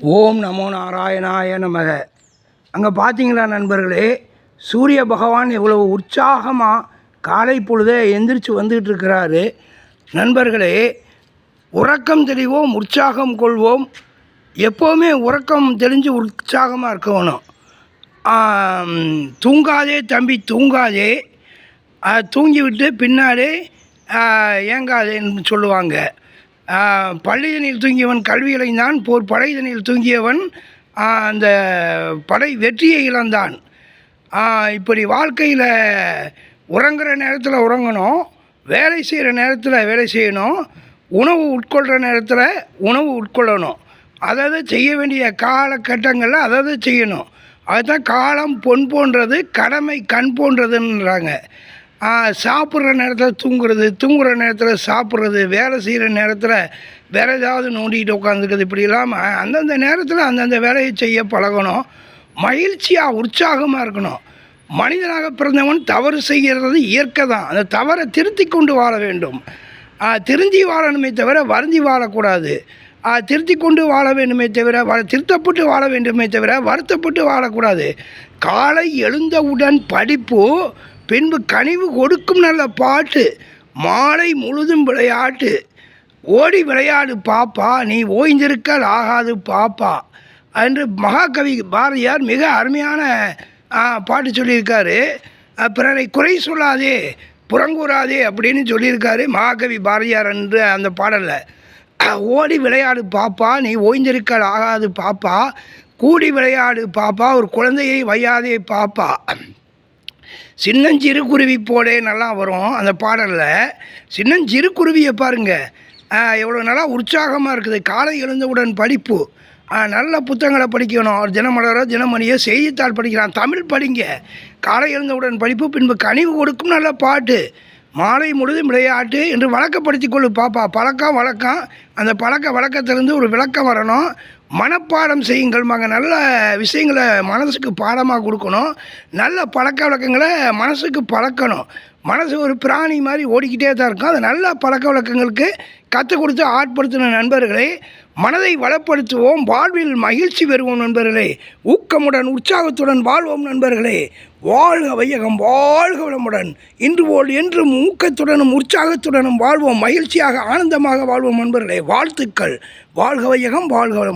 ஓம் நமோ நாராயணாய நமக. அங்கே பார்த்தீங்களா நண்பர்களே சூரிய பகவான் எவ்வளவு உற்சாகமாக காலை பொழுதே எந்திரிச்சு வந்துட்டு இருக்கிறாரு. நண்பர்களே உறக்கம் தெளிவோம் உற்சாகம் கொள்வோம். எப்போவுமே உறக்கம் தெளிஞ்சு உற்சாகமாக இருக்கணும். தூங்காதே தம்பி தூங்காதே. தூங்கிவிட்டு பின்னாலே ஏங்காதேன்னு சொல்லுவாங்க. பள்ளிதனில் தூங்கியவன் கல்வி இழந்தான் போர் படைதனில் தூங்கியவன் அந்த படை வெற்றியை இழந்தான். இப்படி வாழ்க்கையில் உறங்குற நேரத்தில் உறங்கணும் வேலை செய்கிற நேரத்தில் வேலை செய்யணும் உணவு உட்கொள்கிற நேரத்தில் உணவு உட்கொள்ளணும். அதாவது செய்ய வேண்டிய காலகட்டங்களில் அதாவது செய்யணும். அதுதான் காலம் பொன் போன்றது கடமை கண் போன்றதுன்றாங்க. சாப்பிட்ற நேரத்தில் தூங்குறது தூங்குகிற நேரத்தில் சாப்பிட்றது வேலை செய்கிற நேரத்தில் வேற ஏதாவது நோண்டிகிட்டு உட்காந்துக்கிறது இப்படி இல்லாமல் அந்தந்த நேரத்தில் அந்தந்த வேலையை செய்ய பழகணும். மகிழ்ச்சியாக உற்சாகமாக இருக்கணும். மனிதனாக பிறந்தவன் தவறு செய்கிறது இயற்கை தான் அந்த தவறை திருத்தி கொண்டு வாழ வேண்டும். திருந்தி வாழணுமே தவிர வருந்தி வாழக்கூடாது. திருத்தி கொண்டு வாழ வேண்டுமே தவிர வ திருத்தப்பட்டு வாழ வேண்டுமே தவிர வருத்தப்பட்டு வாழக்கூடாது. காலை எழுந்தவுடன் படிப்பு பின்பு கனிவு கொடுக்கும் நல்ல பாட்டு. மாலை முழுதும் விளையாட்டு. ஓடி விளையாடு பாப்பா நீ ஓய்ந்திருக்க ஆகாது பாப்பா என்று மகாகவி பாரதியார் மிக அருமையான பாட்டு சொல்லியிருக்காரு. பிறரை குறை சொல்லாதே புறங்கூறாதே அப்படின்னு சொல்லியிருக்காரு மகாகவி பாரதியார் என்று அந்த பாடலில். ஓடி விளையாடு பாப்பா நீ ஓய்ந்திருக்க ஆகாது பாப்பா. கூடி விளையாடு பாப்பா ஒரு குழந்தையை வையாதே பாப்பா. சின்னஞ்சிறு குருவி போலே நல்லா வரும் அந்த பாடலில். சின்னஞ்சிறு குருவியை பாருங்கள் எவ்வளோ நல்லா உற்சாகமாக இருக்குது. காலை எழுந்தவுடன் படிப்பு. நல்ல புத்தகங்களை படிக்கணும். ஒரு தினமலரோ தினமணியோ செய்தித்தாள் படிக்கிறான். தமிழ் படிங்க. காலை எழுந்தவுடன் படிப்பு பின்பு கனிவு கொடுக்கும் நல்ல பாட்டு. மாலை முழுதும் விளையாட்டு என்று வழக்கப்படுத்திக் கொள்ளு பாப்பா. பழக்கம் வழக்கம். அந்த பழக்க வழக்கத்திலேருந்து ஒரு விளக்கம் வரணும். மனப்பாடம் செய்யுங்கள்மாங்க நல்ல விஷயங்களை மனசுக்கு பாடமாக கொடுக்கணும். நல்ல பழக்க வழக்கங்களை மனசுக்கு பழக்கணும். மனசு ஒரு பிராணி மாதிரி ஓடிக்கிட்டே தான் இருக்கும். அது நல்ல பழக்க வழக்கங்களுக்கு கற்றுக் கொடுத்து ஆட்படுத்தின நண்பர்களே மனதை வளப்படுத்துவோம் வாழ்வில் மகிழ்ச்சி பெறுவோம் நண்பர்களே. ஊக்கமுடன் உற்சாகத்துடன் வாழ்வோம் நண்பர்களே. வாழ்க வையகம் வாழ்க வளமுடன். இன்று போல் என்றும் ஊக்கத்துடனும் உற்சாகத்துடனும் வாழ்வோம் மகிழ்ச்சியாக ஆனந்தமாக வாழ்வோம் நண்பர்களே. வாழ்த்துக்கள். வாழ்க வையகம் வாழ்க வளமுடன்.